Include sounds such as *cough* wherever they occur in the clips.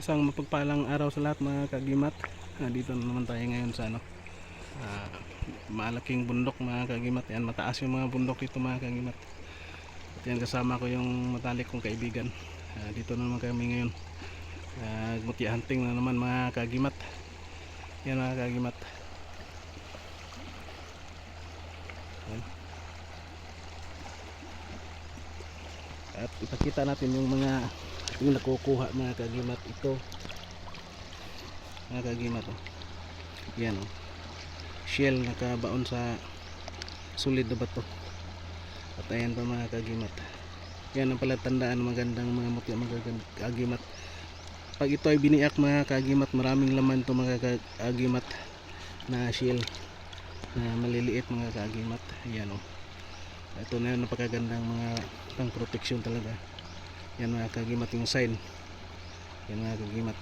Isang mapagpalang araw sa lahat mga kagimat. Ah, dito na naman tayo ngayon sa ano. ah, malaking bundok mga kagimat. Yan, mataas yung mga bundok dito mga kagimat. At yan kasama ko yung matalik kong kaibigan. Ah, dito na naman kami ngayon. Uh, muti hunting na naman mga kagimat. Yan mga kagimat. Yan. At ipakita natin yung mga yung nakukuha mga kagimat ito mga kagimat oh. yan oh. shell nakabaon sa solid na bato at ayan pa mga kagimat yan ang pala tandaan magandang mga mutya mga kag- kagimat pag ito ay biniak mga kagimat maraming laman to mga kag- kagimat na shell na maliliit mga kagimat yan oh. ito na yun napakagandang mga pang protection talaga yan mga kagimat yung sign. Yan mga kagimat.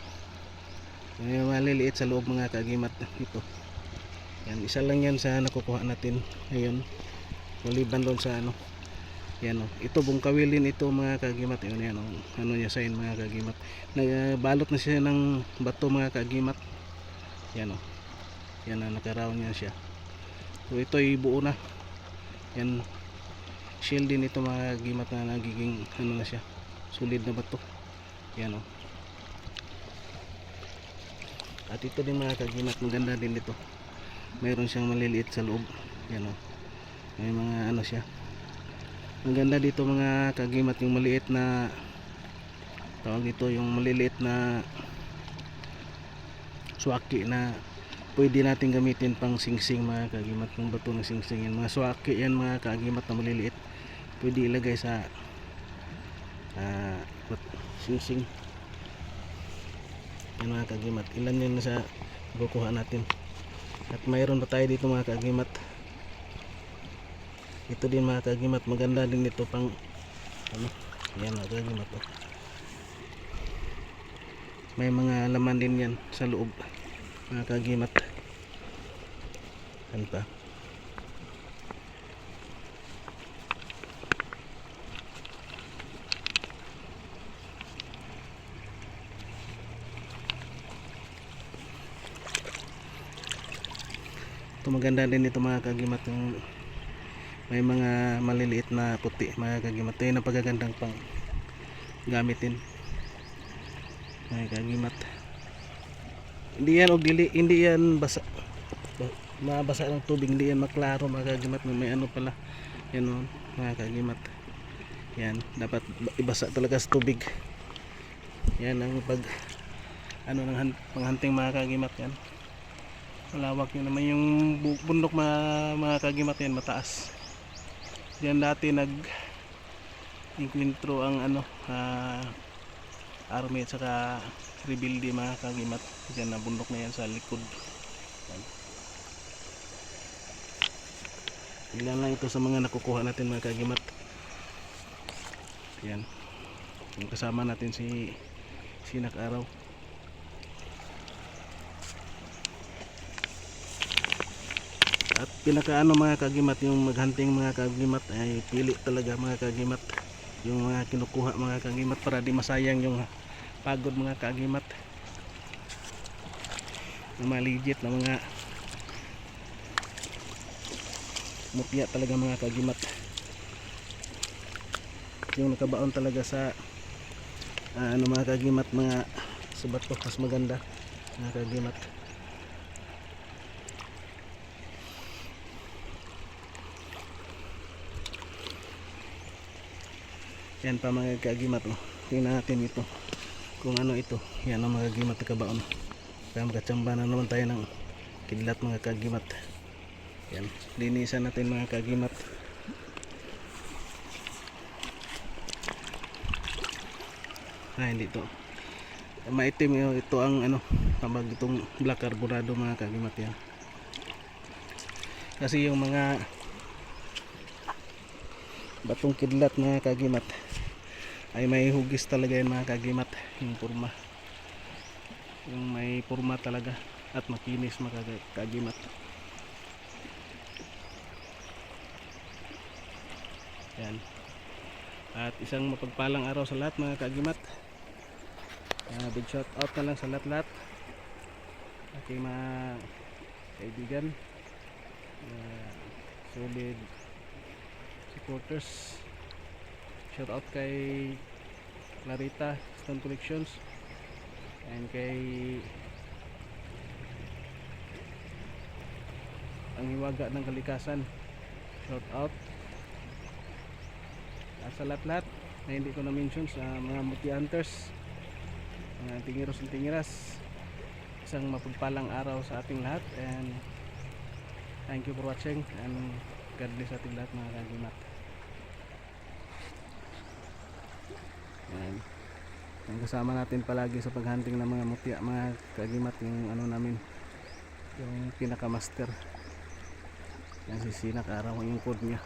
Yan yung maliliit sa loob mga kagimat *laughs* ito. Yan isa lang yan sa nakukuha natin. Ngayon maliban doon sa ano. Yan o ito bungkawilin ito mga kagimat. Yun yan o ano niya sign mga kagimat. Nagbalot na siya ng bato mga kagimat. Yan o yan na nakaraw niya siya. So ito ay buo na. Yan. Shell din ito mga kagimat na nagiging ano na siya solid na bato. Yan o at ito din mga kagimat maganda din ito. Mayroon siyang maliliit sa loob. Yan o may mga ano siya. Ang ganda dito mga kagimat yung maliit na tawag dito yung maliliit na swaki na pwede natin gamitin pang singsing mga kagimat. Ng bato ng singsing. Yan mga swaki yan mga kagimat na maliliit. Pwede ilagay sa bat- singsing. Yan mga kagimat. Ilan yan sa kukuha natin? At mayroon pa tayo dito mga kagimat? Ito din mga kagimat. Maganda din ito pang ano? Yan mga kagimat oh. may mga laman din yan sa loob mga kagimat. Yan pa ito maganda din ito mga kagimat yung may mga maliliit na puti mga kagimat. Ito yung pang gamitin mga kagimat. Hindi yan og dili hindi yan basa ba- mabasa ng tubig hindi yan maklaro mga kagimat. May ano pala yan o mga kagimat. Yan dapat ba- ibasa talaga sa tubig. Yan ang pag ano ng han- panghanting mga kagimat yan malawak yun naman yung bu- bundok mga, mga kagimat yan mataas. Diyan dati nag inkwentro ang ano ah, army at saka rebuildi mga kagimat. Diyan na bundok na yan sa likod. Ilan lang ito sa mga nakukuha natin mga kagimat. Yan. Yung kasama natin si Sinak Araw at pinakaano mga kagimat yung maghunting mga kagimat ay pili talaga mga kagimat. Yung mga kinukuha mga kagimat para di masayang yung pagod mga kagimat. Yung mga legit na mga mutya talaga mga kagimat. Yung nakabaon talaga sa ah, ano mga kagimat mga subat ko mas maganda mga kagimat yan pa mga kagimat oh. tingnan natin ito. Kung ano ito. Yan ang mga kagimat na kabaon. Kaya magkatsamba na naman tayo ng kidlat mga kagimat. Yan. Linisan natin mga kagimat. Ah hindi ito maitim yun. ito ang ano tawag itong black carbonado mga kagimat yan. Kasi yung mga batong kidlat mga kagimat ay may hugis talaga yan mga kagimat yung purma yung may purma talaga at makinis mga kag- kagimat yan at isang mapagpalang araw sa lahat mga kagimat Uh, big shout out na lang sa lahat-lahat. Aking mga kaibigan. Uh, solid supporters. Shout out kay Clarita Stone Collections and kay ang hiwaga ng kalikasan. Shout out. At sa lahat-lahat na hindi ko na-mention sa mga multi hunters mga tingiros at tingiras isang mapagpalang araw sa ating lahat and thank you for watching and God bless ating lahat mga kagimat yan ang kasama natin palagi sa paghunting ng mga mutya mga kagimat yung ano namin yung pinaka master yan si Sinak araw yung code niya